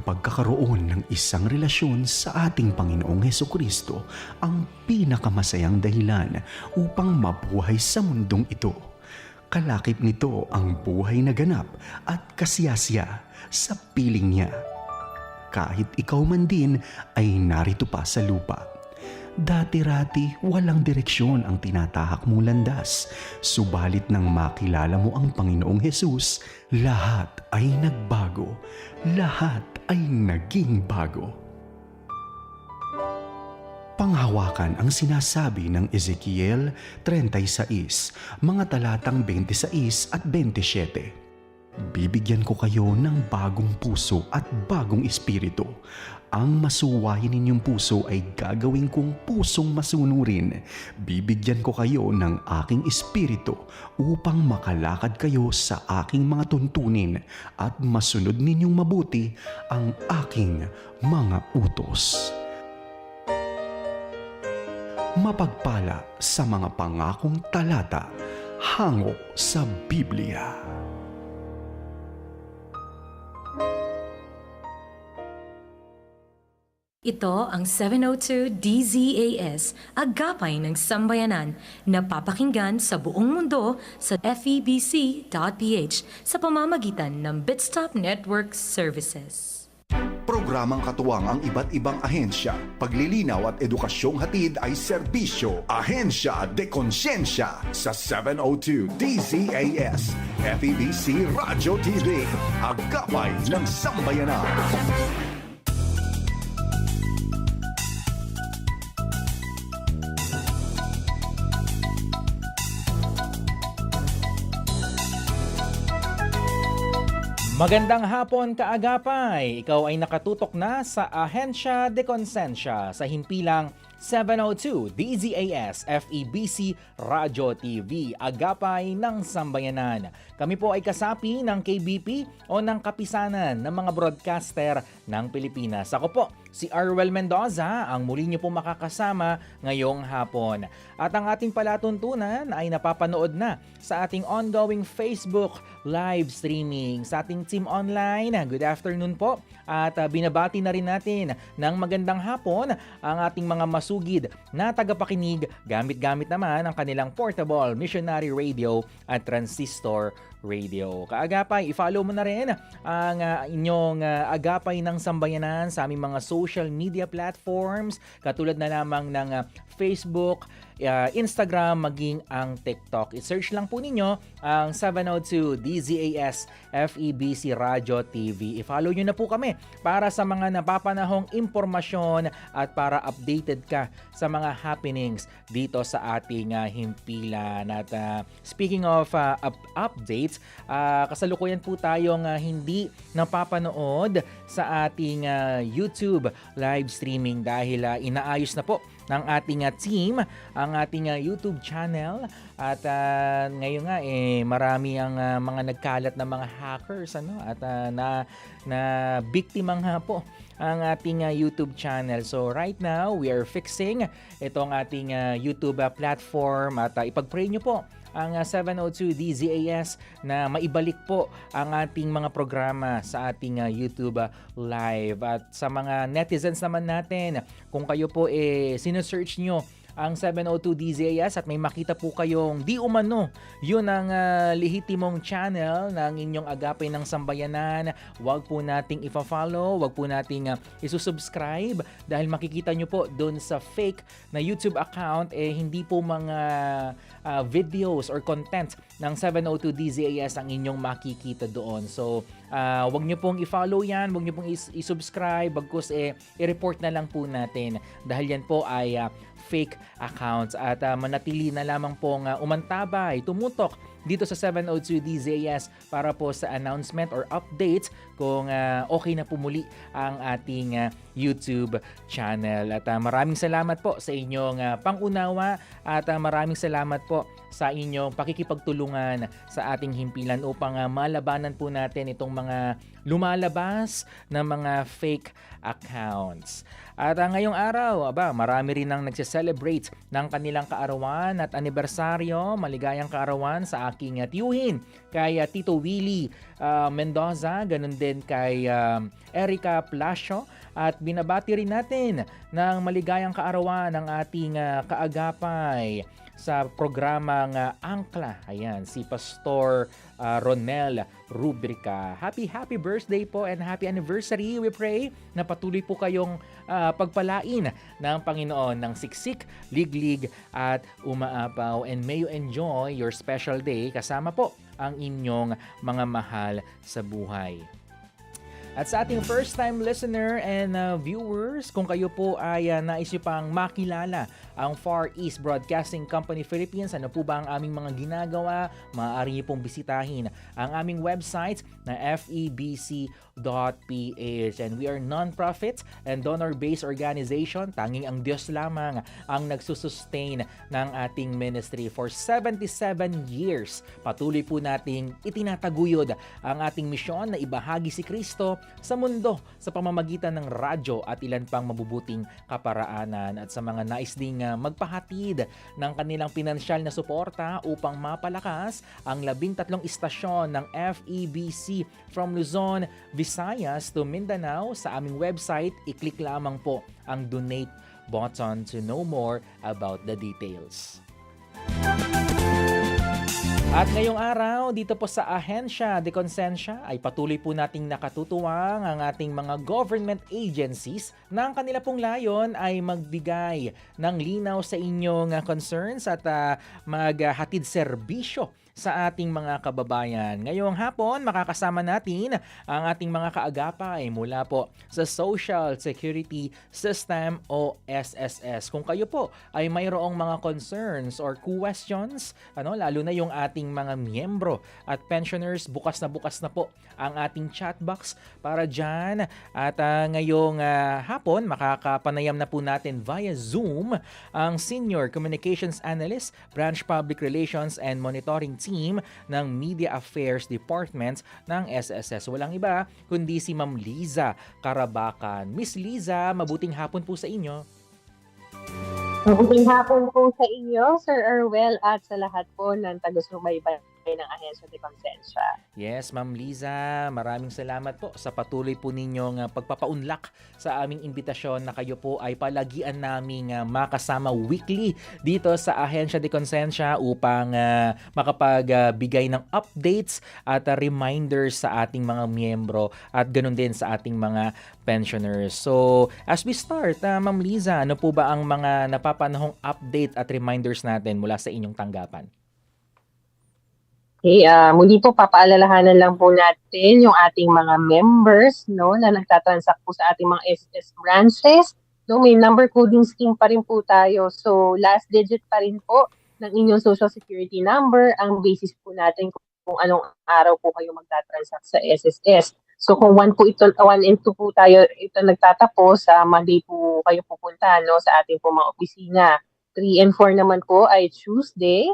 Ang pagkakaroon ng isang relasyon sa ating Panginoong Heso Kristo ang pinakamasayang dahilan upang mabuhay sa mundong ito. Kalakip nito ang buhay na ganap at kasiyasya sa piling niya. Kahit ikaw man din ay narito pa sa lupa. Dati-rati walang direksyon ang tinatahak mong landas. Subalit nang makilala mo ang Panginoong Hesus, lahat ay nagbago. Lahat ay naging bago. Panghawakan ang sinasabi ng Ezekiel 36, mga talatang 26 at 27. Bibigyan ko kayo ng bagong puso at bagong espiritu. Ang masuwayin ninyong puso ay gagawin kong pusong masunurin. Bibigyan ko kayo ng aking espiritu upang makalakad kayo sa aking mga tuntunin at masunod ninyong mabuti ang aking mga utos. Mapagpala sa mga pangakong talata hango sa Biblia. Ito ang 702 DZAS, agapay ng sambayanan, na papakinggan sa buong mundo sa febc.ph sa pamamagitan ng Bitstop Network Services. Programang katuwang ang iba't ibang ahensya. Paglilinaw at edukasyong hatid ay serbisyo. Ahensya de Konsensya sa 702 DZAS. FEBC Radio TV. Agapay ng Sambayanan. Magandang hapon kaagapay! Ikaw ay nakatutok na sa Ahensya de Consensya sa himpilang 702 DZAS FEBC Radyo TV, Agapay ng Sambayanan. Kami po ay kasapi ng KBP o ng Kapisanan ng mga broadcaster ng Pilipinas. Ako po, si Arwel Mendoza, ang muli niyo po makakasama ngayong hapon. At ang ating palatuntunan ay napapanood na sa ating ongoing Facebook live streaming sa ating team online. Good afternoon po. At uh, binabati na rin natin ng magandang hapon ang ating mga masugid na tagapakinig gamit-gamit naman ang kanilang portable missionary radio at transistor radio. Kaagapay, i-follow mo na rin ang uh, inyong uh, agapay ng sambayanan sa aming mga social media platforms katulad na lamang ng uh, Facebook, uh, Instagram, maging ang TikTok. I-search lang po ninyo ang 702 DZAS FEBC Radio TV. I-follow nyo na po kami para sa mga napapanahong impormasyon at para updated ka sa mga happenings dito sa ating uh, himpilan. At uh, speaking of uh, up- updates, uh, kasalukuyan po tayong uh, hindi napapanood sa ating uh, YouTube live streaming dahil uh, inaayos na po ng ating uh, team ang ating uh, YouTube channel. At uh, ngayon nga eh marami ang uh, mga nagkalat na mga hackers ano at uh, na na biktima nga po ang ating uh, YouTube channel. So right now, we are fixing itong ating uh, YouTube uh, platform at uh, ipag-pray nyo po ang uh, 702 DZAS na maibalik po ang ating mga programa sa ating YouTube live. At sa mga netizens naman natin, kung kayo po eh sinesearch nyo ang 702 DZAS at may makita po kayong di umano. Yun ang uh, lehitimong channel ng inyong agapay ng sambayanan. Wag po nating ifa-follow wag po nating uh, isusubscribe. Dahil makikita nyo po doon sa fake na YouTube account eh hindi po mga uh, videos or content ng 702 DZAS ang inyong makikita doon. So uh, wag nyo pong i-follow yan wag nyo pong is- i-subscribe. Bagkus eh i-report na lang po natin. Dahil yan po ay uh, fake accounts. At uh, manatili na lamang pong uh, umantabay, tumutok dito sa 702 DZAS para po sa announcement or updates kung uh, okay na pumuli ang ating uh, YouTube channel. At uh, maraming salamat po sa inyong uh, pangunawa at uh, maraming salamat po sa inyong pakikipagtulungan sa ating himpilan upang uh, malabanan po natin itong mga lumalabas na mga fake accounts. At uh, ngayong araw, aba, marami rin ang nagse-celebrate ng kanilang kaarawan at anibersaryo. Maligayang kaarawan sa aking uh, tiyuhin, kay uh, Tito Willie uh, Mendoza, ganun din kay um, Erica Plasio, at binabati rin natin ng maligayang kaarawan ng ating uh, kaagapay sa programang uh, Angkla. Ayan, si Pastor uh, Ronel Rubrica. Happy, happy birthday po and happy anniversary. We pray na patuloy po kayong uh, pagpalain ng Panginoon ng siksik, liglig at umaapaw. And may you enjoy your special day kasama po ang inyong mga mahal sa buhay. At sa ating first time listener and uh, viewers, kung kayo po ay uh, nais makilala ang Far East Broadcasting Company Philippines, ano po ba ang aming mga ginagawa, maaari nyo pong bisitahin ang aming website na febc.ph. And we are non-profit and donor-based organization. Tanging ang Diyos lamang ang nagsusustain ng ating ministry for 77 years. Patuloy po nating itinataguyod ang ating misyon na ibahagi si Kristo sa mundo sa pamamagitan ng radyo at ilan pang mabubuting kaparaanan at sa mga nais ding magpahatid ng kanilang pinansyal na suporta upang mapalakas ang labing tatlong istasyon ng FEBC from Luzon, Visayas to Mindanao sa aming website. I-click lamang po ang donate button to know more about the details. At ngayong araw, dito po sa Ahensya de Consensya ay patuloy po nating nakatutuwang ang ating mga government agencies na ang kanila pong layon ay magbigay ng linaw sa inyong concerns at uh, maghatid serbisyo sa ating mga kababayan. Ngayong hapon, makakasama natin ang ating mga kaagapay mula po sa Social Security System o SSS. Kung kayo po ay mayroong mga concerns or questions, ano, lalo na yung ating mga miyembro at pensioners, bukas na bukas na po ang ating chat box para dyan. At uh, ngayong uh, hapon, makakapanayam na po natin via Zoom ang Senior Communications Analyst, Branch Public Relations and Monitoring Team ng Media Affairs Department ng SSS. Walang iba kundi si Ma'am Liza Karabakan. Miss Liza, mabuting hapon po sa inyo. Mabuting hapon po sa inyo, Sir Erwel, at sa lahat po ng taga-subaybay ng Ahensya de Consensya. Yes, Ma'am Liza, maraming salamat po sa patuloy po ninyong uh, pagpapaunlak sa aming imbitasyon na kayo po ay palagian naming uh, makasama weekly dito sa Ahensya de Consensya upang uh, makapagbigay ng updates at uh, reminders sa ating mga miyembro at ganun din sa ating mga pensioners. So, as we start, uh, Ma'am Liza, ano po ba ang mga napapanahong update at reminders natin mula sa inyong tanggapan? Okay, uh, muli po papaalalahanan lang po natin yung ating mga members no na nagtatransact po sa ating mga SS branches. No, may number coding scheme pa rin po tayo. So last digit pa rin po ng inyong social security number ang basis po natin kung, kung anong araw po kayo magtatransact sa SSS. So kung 1 po ito 1 and 2 po tayo ito nagtatapos sa Monday po kayo pupunta no sa ating po mga opisina. 3 and 4 naman po ay Tuesday,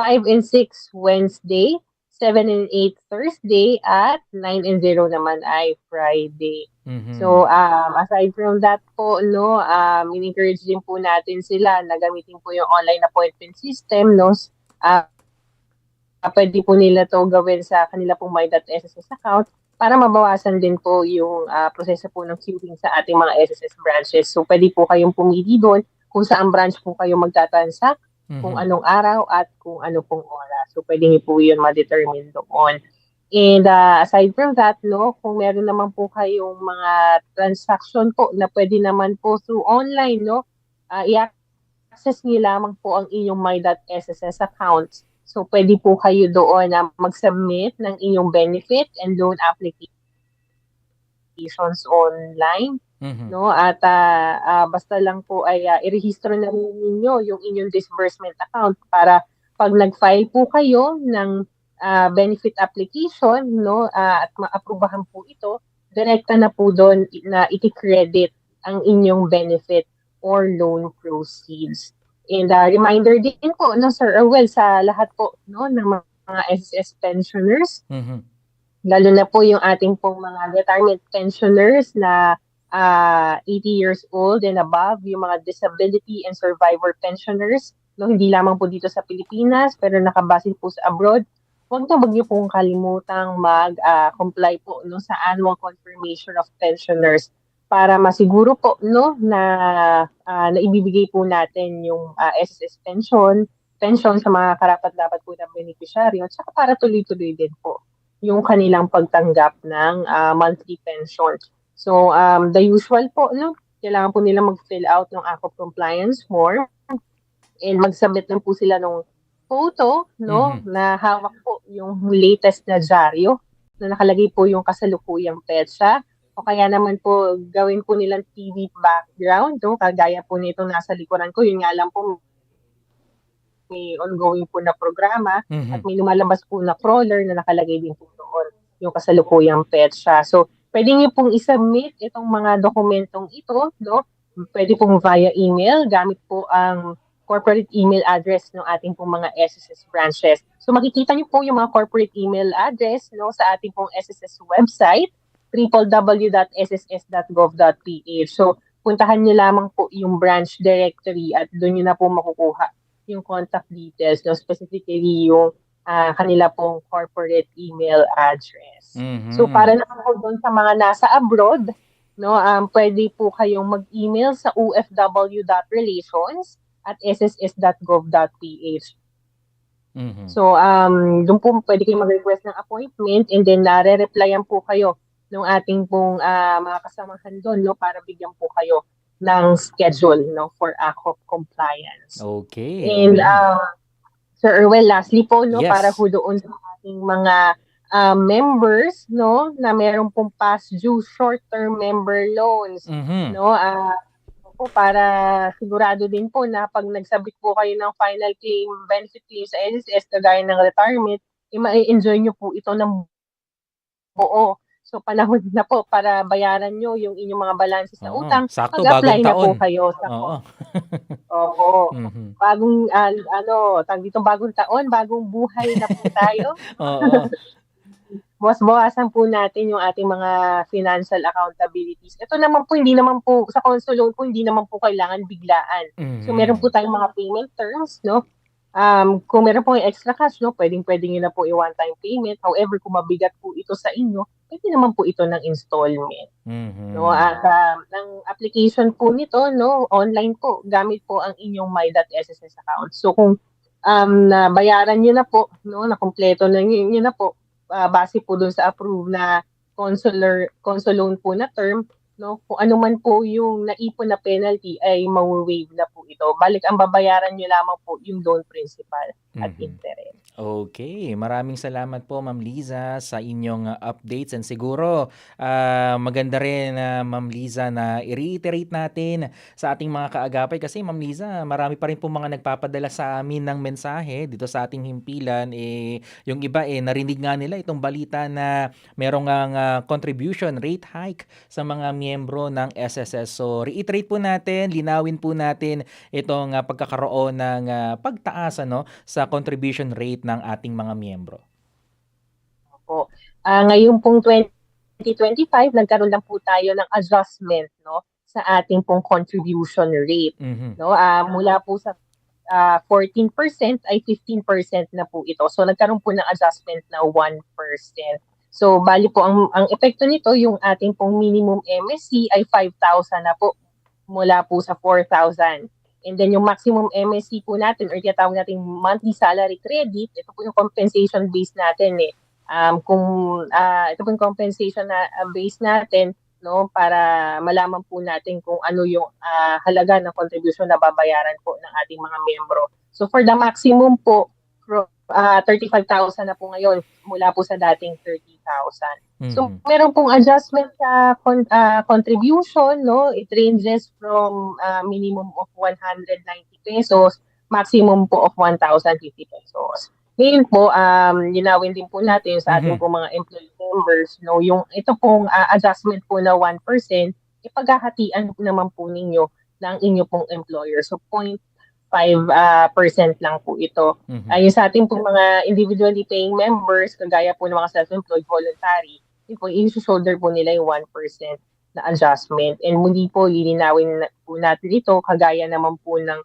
5 and 6 Wednesday, 7 and 8 Thursday, at 9 and 0 naman ay Friday. Mhm. So, um, aside from that po, no, um, in-encourage din po natin sila na gamitin po yung online appointment system, no, uh, pwede po nila to gawin sa kanila pong My.SSS account para mabawasan din po yung uh, proseso po ng queuing sa ating mga SSS branches. So, pwede po kayong pumili doon kung saan branch po kayo magtatransact Mhm. kung anong araw at kung ano pong oras. So, pwede niyo po yun ma-determine doon. And uh, aside from that, no, kung meron naman po kayong mga transaction po na pwede naman po through online, no, uh, i-access niyo lamang po ang inyong my.sss account. So, pwede po kayo doon na mag-submit ng inyong benefit and loan applications online Mhm. no at ah, ah, basta lang po ay ah, irehistro na rin ninyo yung inyong disbursement account para pag nag-file po kayo ng ah, benefit application no ah, at maaprubahan po ito direkta na po doon na i-credit ang inyong benefit or loan proceeds and ah, reminder din po no Sir Erwel sa lahat po no ng mga SSS pensioners Mhm. lalo na po yung ating pong mga retirement pensioners na ah 80 years old and above, yung mga disability and survivor pensioners no, hindi lamang po dito sa Pilipinas, pero nakabase po sa abroad, huwag na wag niyo pong kalimutang mag-comply po no, sa annual confirmation of pensioners para masiguro po no na ah, naibibigay po natin yung ah, SSS pension, pension sa mga karapat-dapat po ng beneficiaryo at saka para tuloy-tuloy din po yung kanilang pagtanggap ng ah, monthly pension. So um, the usual po no, kailangan po nila mag-fill out ng ACO compliance form and mag-submit lang po sila ng photo no Mhm. na hawak po yung latest na dyaryo na nakalagay po yung kasalukuyang petsa o kaya naman po gawin po nilang TV background no kagaya po nito nasa likuran ko yun nga lang po may ongoing po na programa Mhm. at may lumalabas po na crawler na nakalagay din po doon yung kasalukuyang petsa. So, pwede niyo pong isubmit itong mga dokumentong ito, no? Pwede pong via email, gamit po ang corporate email address ng ating pong mga SSS branches. So, makikita niyo po yung mga corporate email address, no, sa ating pong SSS website, www.sss.gov.ph. So, puntahan niyo lamang po yung branch directory at doon niyo na po makukuha yung contact details, no, specifically yung ah, kanila pong corporate email address. Mhm. So para naman po doon sa mga nasa abroad, no, um, pwede po kayong mag-email sa ufw.relations at sss.gov.ph. Mhm. So um, doon po pwede kayong mag-request ng appointment and then nare-replyan po kayo ng ating pong ah, mga kasamahan doon no para bigyan po kayo ng schedule no for ACOP compliance. Okay. And okay. uh, Sir Erwel, lastly po, no, Yes. para po doon sa ating mga uh, members, no, na meron pong past due short-term member loans, Mhm. no, ah po para sigurado din po na pag nagsabit po kayo ng final claim, benefit claim sa SSS, kagaya ng retirement, eh, ma-enjoy nyo po ito ng buo. So, panahon na po para bayaran nyo yung inyong mga balances na utang. Sakto, Mag-apply bagong na po taon. kayo sa Oo. Opo Mhm. bagong ah, ano, tag dito bagong taon, bagong buhay na po tayo. Oo. Mas bawasan po natin yung ating mga financial accountabilities. Ito naman po, hindi naman po, sa console loan po, hindi naman po kailangan biglaan. So, Mhm. meron po tayong mga payment terms, no? Um, kung meron po yung extra cash, no, pwedeng pwedeng nyo na po i-one-time payment. However, kung mabigat po ito sa inyo, pwede naman po ito ng installment. Mhm. No, at um, ang application po nito, no, online po, gamit po ang inyong my.sss account. So kung um nabayaran niyo na po, no, na kumpleto na niyo niyo na po, ah, base po dun sa approve na consular console loan po na term, no, kung ano man po yung naipon na penalty ay ma-waive na po ito. Balik ang babayaran niyo lamang po yung loan principal at Mhm. interest. Okay, maraming salamat po Ma'am Liza sa inyong uh, updates and siguro ah, maganda rin na Ma'am Liza na i-reiterate natin sa ating mga kaagapay kasi Ma'am Liza, marami pa rin po mga nagpapadala sa amin ng mensahe dito sa ating himpilan eh yung iba eh narinig nga nila itong balita na merong ang ah, contribution rate hike sa mga miyembro ng SSS. So reiterate po natin, linawin po natin itong ah, pagkakaroon ng ah, pagtaas ano sa contribution rate ng ating mga miyembro. po. Ah, ngayon pong 2025, nagkaroon lang po tayo ng adjustment no sa ating pong contribution rate Mhm. no ah mula po sa ah, 14% ay 15% na po ito. So nagkaroon po ng adjustment na 1%. So bali po ang ang epekto nito yung ating pong minimum MSC ay 5,000 na po mula po sa 4,000. And then yung maximum MSC po natin or tinatawag natin monthly salary credit, ito po yung compensation base natin eh. Um, kung ah, ito po yung compensation na ah, base natin no para malaman po natin kung ano yung ah, halaga ng contribution na babayaran po ng ating mga miyembro. So for the maximum po pro- ah, 35,000 na po ngayon mula po sa dating 30,000. So, Mhm. meron pong adjustment sa con- ah, contribution, no? It ranges from ah, minimum of 190 pesos, maximum po of 1,050 pesos. Ngayon po, um, linawin din po natin sa ating Mhm. po mga employee members, no? Yung ito pong ah, adjustment po na 1%, ipaghahatian naman po ninyo ng inyo pong employer. So, 0.5% ah, percent lang po ito. Mhm. Ayun sa ating pong mga individually paying members, kagaya po ng mga self-employed voluntary, yun po, i-shoulder po nila yung 1% na adjustment. And muli po, lilinawin na po natin ito, kagaya naman po ng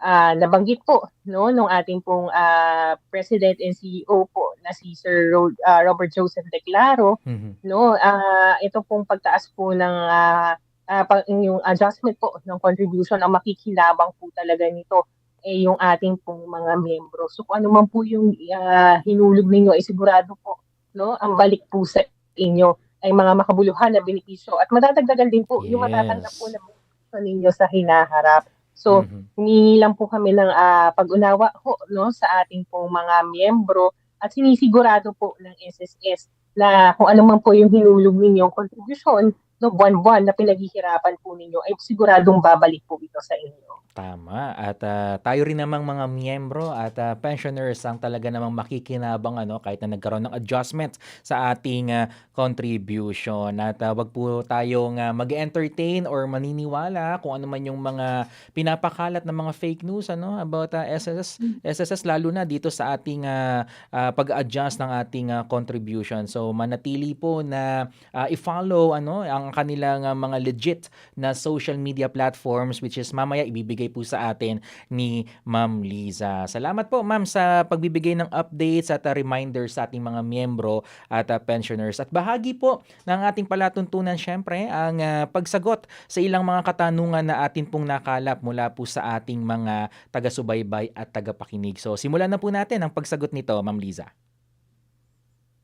ah, nabanggit po no nung ating pong ah, President and CEO po na si Sir Ro- ah, Robert Joseph Declaro Mhm. no ah ito pong pagtaas po ng ah, pag- yung adjustment po ng contribution ang makikinabang po talaga nito eh yung ating pong mga miyembro. So kung ano man po yung ah, hinulog ninyo ay sigurado po no ang balik po sa inyo ay mga makabuluhan na benepisyo at madadagdagan din po yung matatanggap Yes. po na benepisyo ninyo sa hinaharap. So Mhm. humingi lang po kami ng ah, pag-unawa ho, no, sa ating pong mga miyembro at sinisigurado po ng SSS na kung ano man po yung hinulog ninyong contribution no, buwan-buwan na pinaghihirapan po ninyo ay siguradong babalik po ito sa inyo. Tama. At ah, tayo rin namang mga miyembro at ah, pensioners ang talaga namang makikinabang ano kahit na nagkaroon ng adjustment sa ating ah, contribution. At ah, wag po tayong ah, mag-entertain or maniniwala kung ano man yung mga pinapakalat ng mga fake news ano about ah, SSS SSS lalo na dito sa ating ah, ah, pag-adjust ng ating ah, contribution. So manatili po na ah, i-follow ano ang kanilang ah, mga legit na social media platforms which is mamaya ibibigay po sa atin ni Ma'am Liza. Salamat po Ma'am sa pagbibigay ng updates at uh, reminders sa ating mga miyembro at uh, pensioners. At bahagi po ng ating palatuntunan syempre ang uh, pagsagot sa ilang mga katanungan na atin pong nakalap mula po sa ating mga taga-subaybay at tagapakinig. So simulan na po natin ang pagsagot nito Ma'am Liza.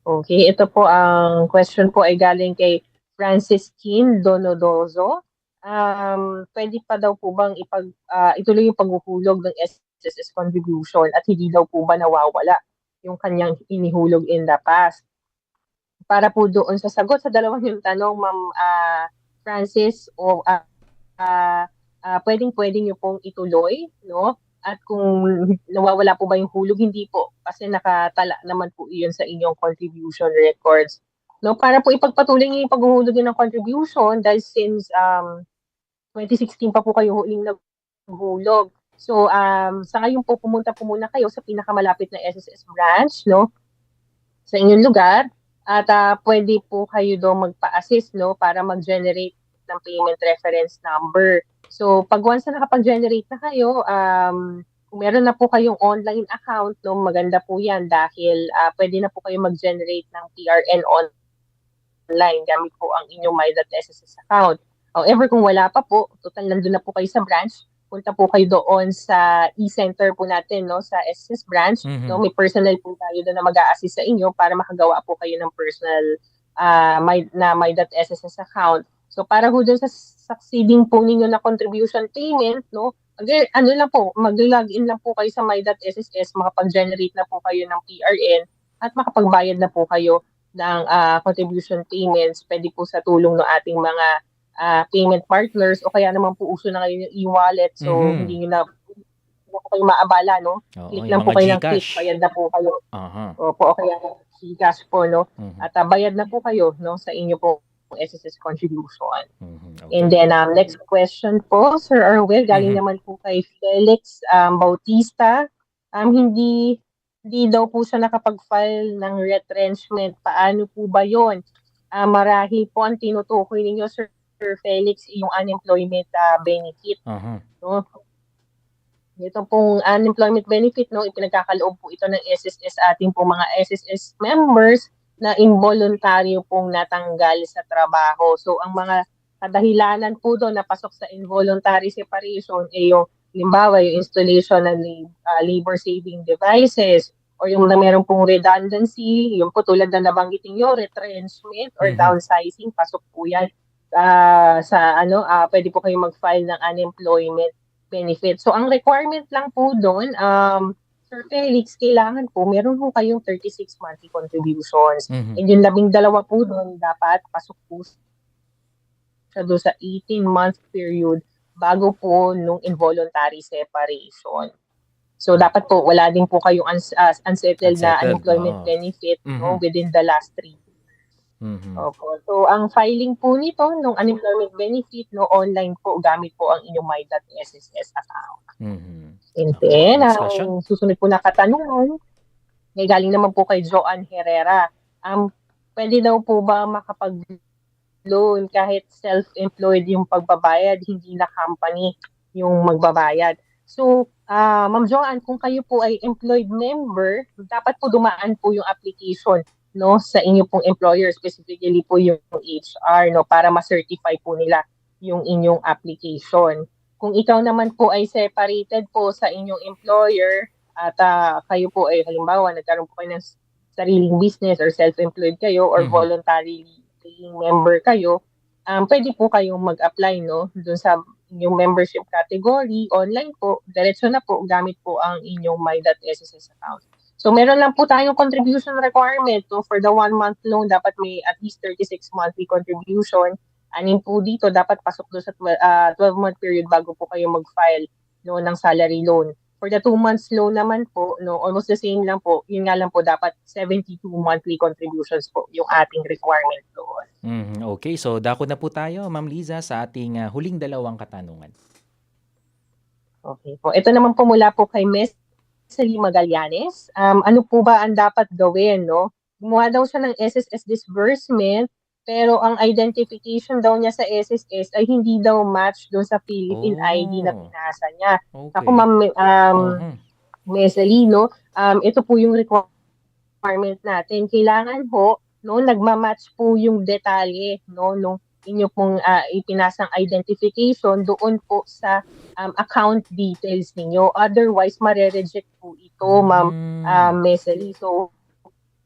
Okay, ito po ang question po ay galing kay Francis Kin Donodozo. Um, pwede pa daw po bang ipag, ah, ituloy yung paghuhulog ng SSS contribution at hindi daw po ba nawawala yung kanyang inihulog in the past? Para po doon sa sagot sa dalawang yung tanong, Ma'am ah, Francis, o ah, ah, ah, pwedeng-pwedeng niyo pong ituloy, no? At kung nawawala po ba yung hulog, hindi po. Kasi nakatala naman po iyon sa inyong contribution records. No, para po ipagpatuloy yung paghuhulog ng contribution dahil since um, 2016 pa po kayo huling naghulog. So, um, sa ngayon po, pumunta po muna kayo sa pinakamalapit na SSS branch, no? Sa inyong lugar. At ah, pwede po kayo doon magpa-assist, no? Para mag-generate ng payment reference number. So, pag once na nakapag-generate na kayo, um, kung meron na po kayong online account, no, maganda po yan dahil ah, pwede na po kayo mag-generate ng PRN on- online gamit po ang inyong My.SSS account. However, kung wala pa po, total nandun na po kayo sa branch, punta po kayo doon sa e-center po natin, no, sa SSS branch. Mhm. No, may personal po tayo doon na mag-a-assist sa inyo para makagawa po kayo ng personal ah, my, na My.SSS account. So, para po doon sa succeeding po ninyo na contribution payment, no, mag- ano lang po, mag-login lang po kayo sa My.SSS, makapag-generate na po kayo ng PRN at makapagbayad na po kayo ng ah, contribution payments. Pwede po sa tulong ng ating mga ah, payment partners o kaya naman po uso na ngayon yung e-wallet. So, Mhm. hindi nyo na, hindi po kayo maabala, no? Oo, Click lang po kayo ng click, bayad na po kayo. Aha. Opo, o kaya Gcash po, no? Mhm. At ah, bayad na po kayo, no, sa inyo po SSS contribution. Mhm. Okay. And then, um, next question po, Sir Erwin, galing Mhm. naman po kay Felix um, Bautista. Um, hindi, hindi daw po siya nakapag-file ng retrenchment. Paano po ba yon? Ah, marahil po ang tinutukoy ninyo, Sir Felix, yung unemployment ah, benefit. Aha. No? Ito pong unemployment benefit, no, ipinagkakaloob po ito ng SSS ating pong mga SSS members na involuntaryo pong natanggal sa trabaho. So, ang mga kadahilanan po doon na pasok sa involuntary separation ay yung limbawa yung installation ng lab- ah, labor saving devices or yung na meron pong redundancy, yung po tulad na nabanggit niyo, retrenchment or Mhm. downsizing, pasok po yan ah, sa ano, ah, pwede po kayo mag-file ng unemployment benefit. So, ang requirement lang po doon, um, Sir Felix, kailangan po, meron po kayong 36 monthly contributions. Mhm. And yung labing dalawa po doon, dapat pasok po sa doon sa 18-month period bago po nung involuntary separation. So, dapat po, wala din po kayong uns- uh, unsettled, na Unsettled, unemployment oo. benefit no, Mhm. within the last three Mhm. Opo. So, ang filing po nito, nung unemployment benefit, no, online po, gamit po ang inyong My.SSS account. Mhm. And Okay, then, next ang susunod po na katanungan, may galing naman po kay Joanne Herrera. Um, pwede daw po ba makapag-loan kahit self-employed yung pagbabayad, hindi na company yung magbabayad? So, Ah, Ma'am Joanne, kung kayo po ay employed member, dapat po dumaan po yung application no sa inyo pong employer specifically po yung HR no para ma-certify po nila yung inyong application. Kung ikaw naman po ay separated po sa inyong employer at ah, kayo po ay halimbawa nagkaroon po kayo ng sariling business or self-employed kayo or Mhm. voluntarily paying member kayo, um, pwede po kayong mag-apply no dun sa inyong membership category online po, diretso na po gamit po ang inyong my.sss account. So meron lang po tayong contribution requirement no, for the one month loan dapat may at least 36 monthly contribution. Anin po dito dapat pasok do sa 12, ah, 12 month period bago po kayo mag-file no ng salary loan. For the two months loan naman po, no, almost the same lang po. Yun nga lang po dapat 72 monthly contributions po yung ating requirement doon. Mhm, okay, so dako na po tayo, Ma'am Liza, sa ating ah, huling dalawang katanungan. Okay po. Ito naman po mula po kay Miss Sally Magallanes. Um, ano po ba ang dapat gawin, no? Gumawa daw siya ng SSS disbursement, pero ang identification daw niya sa SSS ay hindi daw match doon sa Philippine Oh. ID na pinasa niya. Okay. Ako, ma'am, um, Mhm. Mesali, no? Um, ito po yung requirement natin. Kailangan po, no, nagmamatch po yung detalye, no, nung inyo pong ah, ipinasang identification doon po sa um, account details ninyo. Otherwise, mare-reject po ito, ma'am Mm. um, Mesali. So,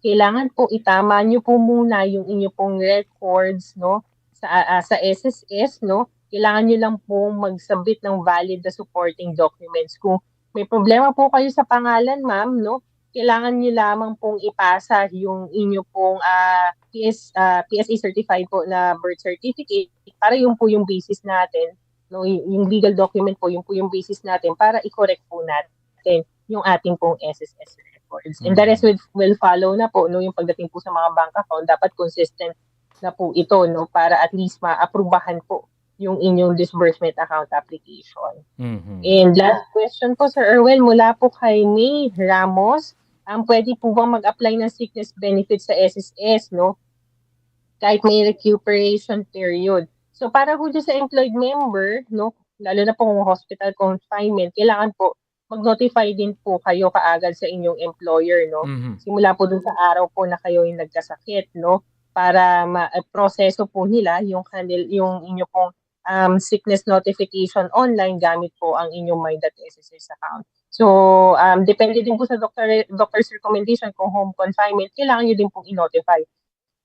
kailangan po itama nyo po muna yung inyo pong records, no, sa, ah, sa SSS, no. Kailangan nyo lang po mag-submit ng valid na supporting documents. Kung may problema po kayo sa pangalan, ma'am, no, kailangan nyo lamang pong ipasa yung inyo pong ah, PS, ah, PSA certified po na birth certificate para yung po yung basis natin, no, yung legal document po, yung po yung basis natin para i-correct po natin yung ating pong SSS records. And the rest will, will follow na po, no, yung pagdating po sa mga bank account, dapat consistent na po ito, no, para at least ma-aprubahan po yung inyong disbursement account application. Mhm. And last question po, Sir Erwin, mula po kay May Ramos. Ang pwede po bang mag-apply ng sickness benefits sa SSS, no? Kahit may recuperation period. So para po dyan sa employed member, no? Lalo na po kung hospital confinement, kailangan po mag-notify din po kayo kaagad sa inyong employer, no? Mhm. simula po dun sa araw po na kayo yung nagkasakit, no? Para ma-proseso po nila yung kanil yung inyo pong um, sickness notification online gamit po ang inyong my.sss account. So, um, depende din po sa doctor, doctor's recommendation kung home confinement, kailangan nyo din pong i-notify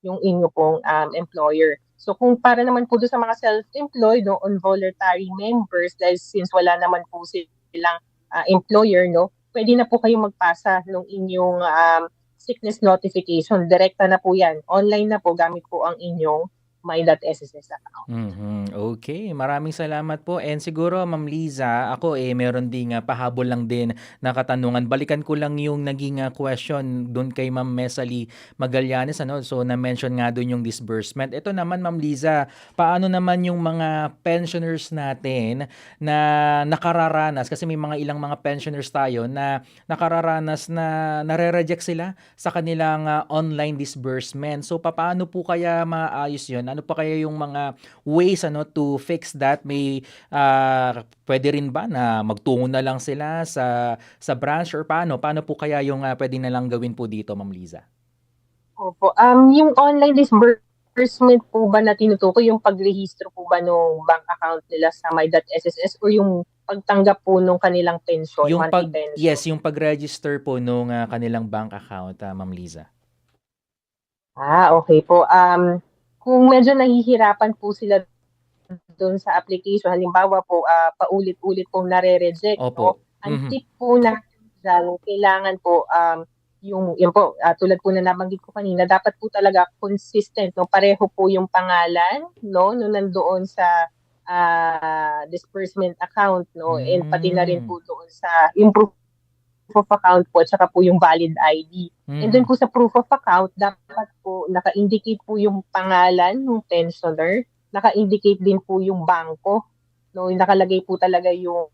yung inyo pong um, employer. So, kung para naman po doon sa mga self-employed, no, on voluntary members, dahil since wala naman po silang ah, employer, no, pwede na po kayo magpasa ng inyong um, sickness notification. Direkta na po yan. Online na po gamit po ang inyong my.sss account. Mhm. Okay, maraming salamat po. And siguro, Ma'am Liza, ako eh meron ding ah, pahabol lang din na katanungan. Balikan ko lang yung naging ah, question doon kay Ma'am Mesali Magallanes ano. So na-mention nga doon yung disbursement. Ito naman Ma'am Liza, paano naman yung mga pensioners natin na nakararanas kasi may mga ilang mga pensioners tayo na nakararanas na nare-reject sila sa kanilang ah, online disbursement. So paano po kaya maayos 'yon? Ano pa kaya yung mga ways ano to fix that? May ah, pwede rin ba na magtungo na lang sila sa sa branch or paano? Paano po kaya yung ah, pwede na lang gawin po dito, Ma'am Liza? Opo. Um, yung online disbursement po ba na tinutukoy yung pagrehistro po ba ng bank account nila sa my.sss or yung pagtanggap po nung kanilang pensyon, Yung pag pension? yes, yung pag-register po nung ah, kanilang bank account, ah, Ma'am Liza. Ah, okay po. Um, kung medyo nahihirapan po sila doon sa application, halimbawa po, ah, paulit-ulit pong nare-reject, no? Opo. ang Mhm. tip po natin dyan, kailangan po, um, yung, yun po, ah, tulad po na nabanggit ko kanina, dapat po talaga consistent, no? pareho po yung pangalan, no, no nandoon sa ah, disbursement account, no, and pati na rin Mm. po doon sa proof of account po, at saka po yung valid ID. And then po sa proof of account, dapat po naka-indicate po yung pangalan ng pensioner, naka-indicate din po yung bangko, no, yung nakalagay po talaga yung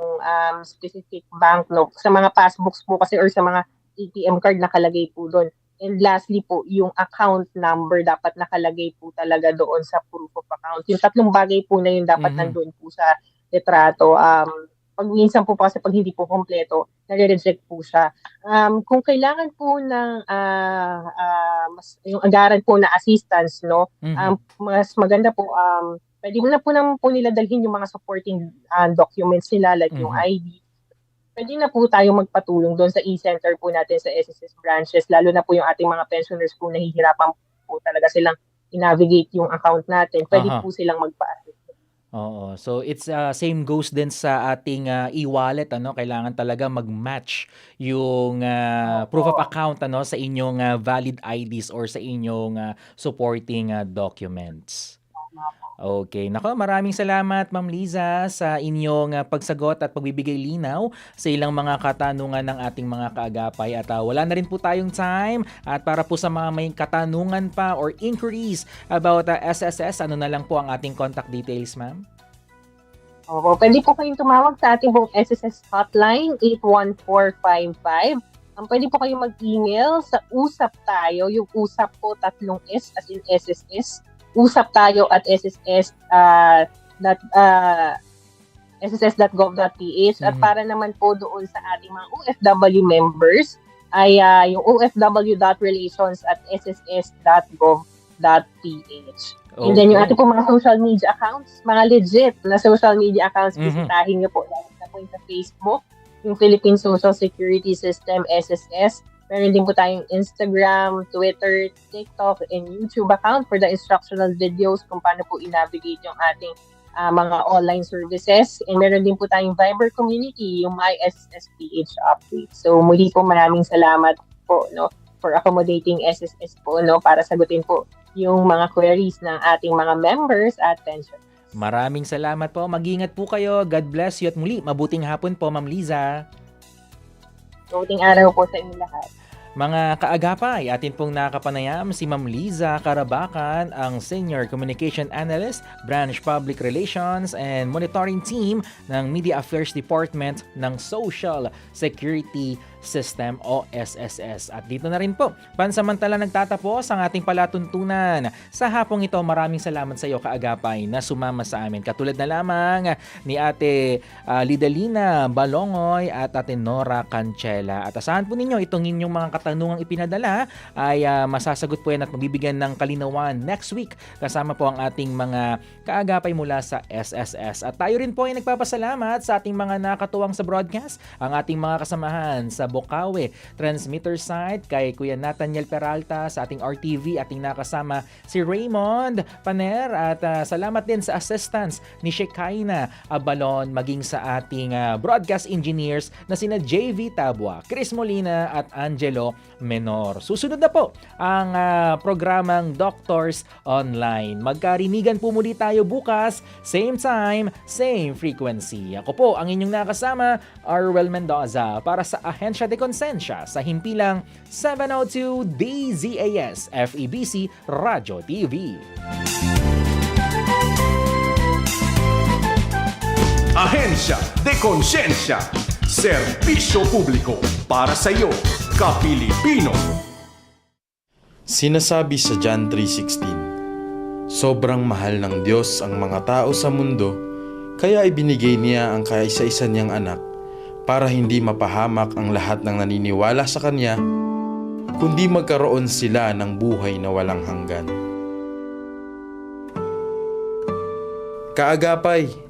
um, specific bank, no, sa mga passbooks po kasi or sa mga ATM card nakalagay po doon. And lastly po, yung account number dapat nakalagay po talaga doon sa proof of account. Yung tatlong bagay po na yun dapat Mhm. nandun po sa litrato. Um, pag minsan po kasi pag hindi po kompleto, nare-reject po siya. Um, kung kailangan po ng ah, ah, mas, yung agaran po na assistance, no, Mhm. um, mas maganda po, um, pwede mo na po naman po nila dalhin yung mga supporting ah, documents nila like yung Mhm. ID. Pwede na po tayo magpatulong doon sa e-center po natin sa SSS branches, lalo na po yung ating mga pensioners po nahihirapan po talaga silang i-navigate yung account natin. Pwede Aha. po silang magpa-assist. Oo. So it's uh, same goes din sa ating uh, e-wallet ano, kailangan talaga mag-match yung uh, proof of account ano sa inyong uh, valid IDs or sa inyong uh, supporting uh, documents. Okay. Nako, maraming salamat Ma'am Liza sa inyong uh, pagsagot at pagbibigay linaw sa ilang mga katanungan ng ating mga kaagapay at uh, wala na rin po tayong time at para po sa mga may katanungan pa or inquiries about uh, SSS, ano na lang po ang ating contact details, ma'am? Opo, pwede po kayong tumawag sa ating SSS hotline 81455. Ang pwede po kayong mag-email sa usap tayo, yung usap po tatlong S as in SSS, usap tayo at SSS uh, dot, uh, sss.gov.ph at Mhm. para naman po doon sa ating mga OFW members ay ah, yung ofw.relations at sss.gov.ph. And then yung Okay. ating po mga social media accounts, mga legit na social media accounts, Mhm. bisitahin niyo po. Lalo na po yung sa Facebook, yung Philippine Social Security System, SSS. Meron din po tayong Instagram, Twitter, TikTok, and YouTube account for the instructional videos kung paano po i-navigate yung ating ah, mga online services. And meron din po tayong Viber community, yung My SSPH update. So muli po maraming salamat po no for accommodating SSS po no para sagutin po yung mga queries ng ating mga members at pension. Maraming salamat po. Mag-ingat po kayo. God bless you at muli, mabuting hapon po, Ma'am Liza. Mabuting araw po sa inyo lahat. Mga kaagapay, atin pong nakapanayam si Ma'am Liza Karabakan, ang Senior Communication Analyst, Branch Public Relations and Monitoring Team ng Media Affairs Department ng Social Security System o SSS. At dito na rin po, pansamantala nagtatapos ang ating palatuntunan. Sa hapong ito, maraming salamat sa iyo kaagapay na sumama sa amin. Katulad na lamang ni Ate ah, Lidalina Balongoy at Ate Nora Cancela. At asahan po ninyo itong inyong mga katanungang ipinadala ay ah, masasagot po yan at mabibigyan ng kalinawan next week kasama po ang ating mga kaagapay mula sa SSS. At tayo rin po ay nagpapasalamat sa ating mga nakatuwang sa broadcast, ang ating mga kasamahan sa Bocaue transmitter site kay Kuya Nathaniel Peralta sa ating RTV ating nakasama si Raymond Paner at ah, salamat din sa assistance ni Shekaina Abalon maging sa ating ah, broadcast engineers na sina JV Tabua, Chris Molina at Angelo Menor. Susunod na po ang ah, programang Doctors Online. Magkarinigan po muli tayo bukas, same time, same frequency. Ako po ang inyong nakasama, Arwel Mendoza para sa Ahensya de Consensya sa himpilang 702 DZAS FEBC Radio TV. Ahensya de Konsensya. Serbisyo publiko para sa iyo, Kapilipino. Sinasabi sa John 3.16, Sobrang mahal ng Diyos ang mga tao sa mundo, kaya ibinigay niya ang kaisa-isa niyang anak para hindi mapahamak ang lahat ng naniniwala sa Kanya, kundi magkaroon sila ng buhay na walang hanggan. Kaagapay,